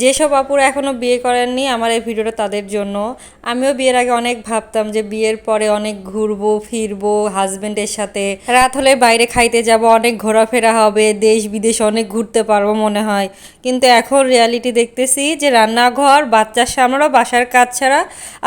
যেসব আপুরা এখনও বিয়ে করেননি আমার এই ভিডিওটা তাদের জন্য। আমিও বিয়ের আগে অনেক ভাবতাম যে বিয়ের পরে অনেক ঘুরবো, ফিরবো হাজবেন্ডের সাথে। রাত হলে বাইরে খাইতে যাব, অনেক ঘোরাফেরা হবে, দেশ বিদেশ অনেক ঘুরতে পারব মনে হয়। কিন্তু এখন রিয়ালিটি দেখতেছি যে রান্নাঘর, বাচ্চার সামনেও বাসার কাজ ছাড়া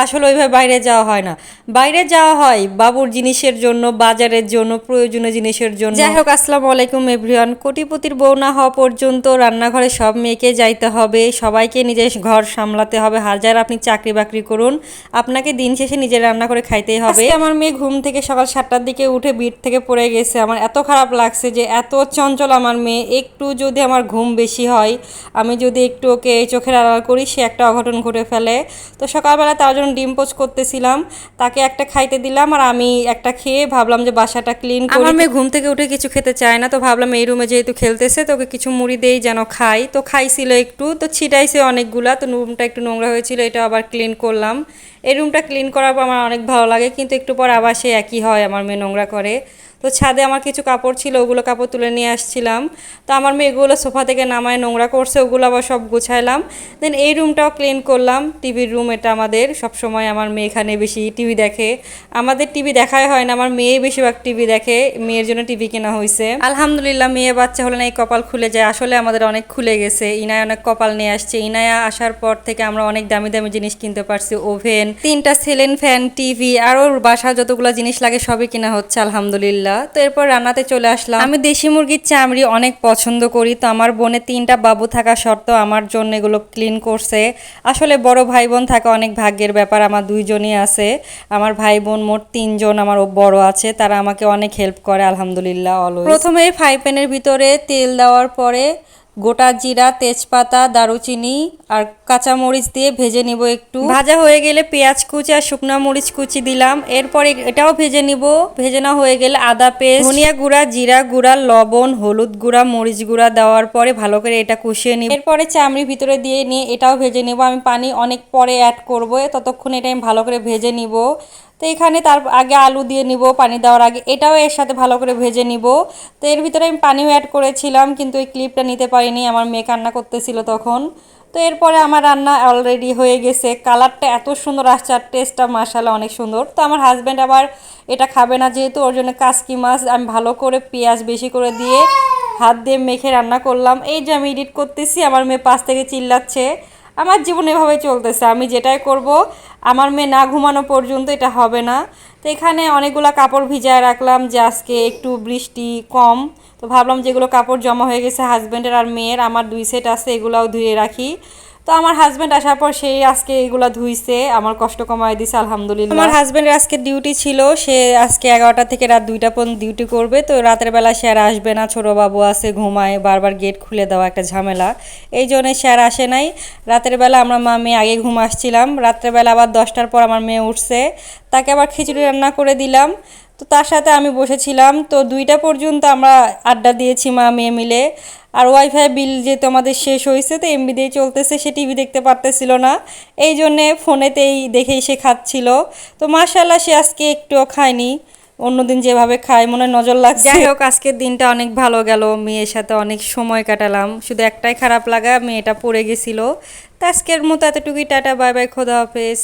আসলে ওইভাবে বাইরে যাওয়া হয় না। বাইরে যাওয়া হয় বাবুর জিনিসের জন্য, বাজারের জন্য, প্রয়োজনীয় জিনিসের জন্য। যাই হোক, আসসালামু আলাইকুম এভরিওয়ান কোটিপতির বউ না হওয়া পর্যন্ত রান্নাঘরে সব মেয়েকে যাইতে হবে সবাইকে নিজের ঘর সামলাতে হবে। হাজার আপনি চাকরি বাকরি করুন। আপনাকে দিন শেষে নিজের রান্না করে খাইতেই হবে। আমার মেয়ে ঘুম থেকে সকাল সাতটার দিকে উঠে বিট থেকে পড়ে গেছে। আমার এত খারাপ লাগছে যে এত চঞ্চল আমার মেয়ে। একটু যদি আমার ঘুম বেশি হয় আমি যদি একটু ওকে চোখের আড়াল করি সে একটা অঘটন ঘটে ফেলে। তো সকালবেলা তার জন্য ডিম পোচ করতেছিলাম। তাকে একটা খাইতে দিলাম আর আমি একটা খেয়ে ভাবলাম যে বাসাটা ক্লিন করি। আমার মেয়ে ঘুম থেকে উঠে কিছু খেতে চায় না। তো ভাবলাম এই রুমে যেহেতু খেলতেছে তো ওকে কিছু মুড়ি দেই যেন খাই। তো খাইছিল একটু। তো ছিটাইছে অনেকগুলা, তো রুমটা একটু নোংরা হয়েছিল, এটা আবার ক্লিন করলাম। এই রুমটা ক্লিন করার পর আমার অনেক ভালো লাগে, কিন্তু একটু পর আবার সে একই হয়, আমার মেয়ে নোংরা করে। তো ছাদে আমার কিছু কাপড় ছিল, ওগুলো কাপড় তুলে নিয়ে আসছিলাম। তো আমার মেয়ে এগুলো সোফা থেকে নামায় নোংরা করছে, ওগুলো আবার সব গুছাইলাম। দেন এই রুমটাও ক্লিন করলাম টিভির রুম এটা আমাদের। সব সময় আমার মেয়ে এখানে বেশি টিভি দেখে। আমাদের টিভি দেখাই হয় না, আমার মেয়ে বেশিরভাগ টিভি দেখে, মেয়ের জন্য টিভি কেনা হয়েছে আলহামদুলিল্লাহ, মেয়ে বাচ্চা হলে না এই কপাল খুলে যায়। আসলে আমাদের অনেক খুলে গেছে। ইনায় অনেক কপাল নিয়ে আসছে। ইনায়া আসার পর থেকে আমরা অনেক দামি দামি জিনিস কিনতে পারছি। ওভেন, তিনটা সেলেন ফ্যান টিভি আরও বাসা যতগুলো জিনিস লাগে সবই কেনা হচ্ছে, আলহামদুলিল্লাহ। তো এরপর রান্নাতে চলে আসলাম। আমি দেশি মুরগির চামড়ি অনেক পছন্দ করি তো আমার বোনে তিনটা বাবু থাকা সত্ত্বেও আমার জন্য এগুলো ক্লিন করছে। আসলে বড় ভাই বোন থাকা অনেক ভাগ্যের ব্যাপার আমার দুইজনই আছে। আমার ভাই বোন মোট তিনজন আমার বড় আছে তারা আমাকে অনেক হেল্প করে আলহামদুলিল্লাহ অলওয়েজ প্রথমে ফ্রাই প্যানের ভিতরে তেল দেওয়ার পরে গোটা জিরা তেজপাতা দারুচিনি আর কাঁচামরিচ দিয়ে ভেজে নিব একটু। ভাজা হয়ে গেলে পেঁয়াজ কুচি আর শুকনা মরিচ কুচি দিলাম। এরপরে এটাও ভেজে নিব। ভেজে না হয়ে গেলে আদা পেস্ট ধনিয়া গুঁড়া জিরা গুঁড়া লবণ হলুদ গুঁড়া মরিচ গুঁড়া দেওয়ার পরে ভালো করে এটা কষিয়ে নিব। এরপরে চামড়ি ভিতরে দিয়ে নিয়ে এটাও ভেজে নিব। আমি পানি অনেক পরে অ্যাড করব। ততক্ষণ এটা আমি ভালো করে ভেজে নিব। তো এখানে তার আগে আলু দিয়ে নিব, পানি দেওয়ার আগে। এটাও এর সাথে ভালো করে ভেজে নিব। তো এর ভিতরে আমি পানিও অ্যাড করেছিলাম, কিন্তু এই ক্লিপটা নিতে পারিনি, আমার মেয়ে কান্না করতেছিল তখন। তো এরপরে আমার রান্না অলরেডি হয়ে গেছে। কালারটা এত সুন্দর আসছে আর টেস্টটা মাসালা অনেক সুন্দর। তো আমার হাজব্যান্ড আবার এটা খাবে না, যেহেতু ওর জন্য কাসকি মাছ, আমি ভালো করে পেঁয়াজ বেশি করে দিয়ে হাত দিয়ে মেখে রান্না করলাম। এই যে আমি এডিট করতেছি, আমার মেয়ে পাশ থেকে চিল্লাচ্ছে। আমার জীবন এভাবে চলতেছে, আমি যেটাই করব আমার মেয়ে না ঘুমানো পর্যন্ত এটা হবে না। তো এখানে অনেকগুলো কাপড় ভিজায় রাখলাম যে আজকে একটু বৃষ্টি কম। তো ভাবলাম যেগুলো কাপড় জমা হয়ে গেছে হাজব্যান্ডের আর মেয়ের, আমার দুই সেট আছে, এগুলাও ধুয়ে রাখি। তো আমার হাজব্যান্ড আসার পর সেই আজকে এগুলো ধুইছে, আমার কষ্ট কমায় দিছে, আলহামদুলিল্লাহ। আমার হাজব্যান্ডের আজকে ডিউটি ছিল, সে আজকে এগারোটা থেকে রাত দুইটা পর্যন্ত ডিউটি করবে, তো রাতের বেলা স্যার আসবে না, ছোটো বাবু আছে, ঘুমায়, বারবার গেট খুলে দেওয়া একটা ঝামেলা। এই জন্য স্যার আসে নাই। রাতের বেলা আমরা মা মেয়ে আগে ঘুম আসছিলাম রাত্রেবেলা আবার দশটার পর আমার মেয়ে উঠছে তাকে আবার খিচুড়ি রান্না করে দিলাম। তো তার সাথে আমি বসেছিলাম। তো দুইটা পর্যন্ত আমরা আড্ডা দিয়েছি মা, মেয়ে মিলে। আর ওয়াইফাই বিল যেহেতু আমাদের শেষ হয়েছে, তো এমবি দিয়ে চলতেছে, সে টিভি দেখতে পারতেছিল না। এই জন্যে ফোনেতেই দেখেই সে খাচ্ছিল। তো মাশাল্লাহ সে আজকে একটুও খায়নি। অন্যদিন যেভাবে খায়, মনে নজর লাগছে। যাই হোক, আজকের দিনটা অনেক ভালো গেল। মেয়ের সাথে অনেক সময় কাটালাম। শুধু একটাই খারাপ লাগা, মেয়েটা পড়ে গেছিল। তো আজকের মতো এতটুকুই, টাটা, বাই বাই, খোদা হাফেজ।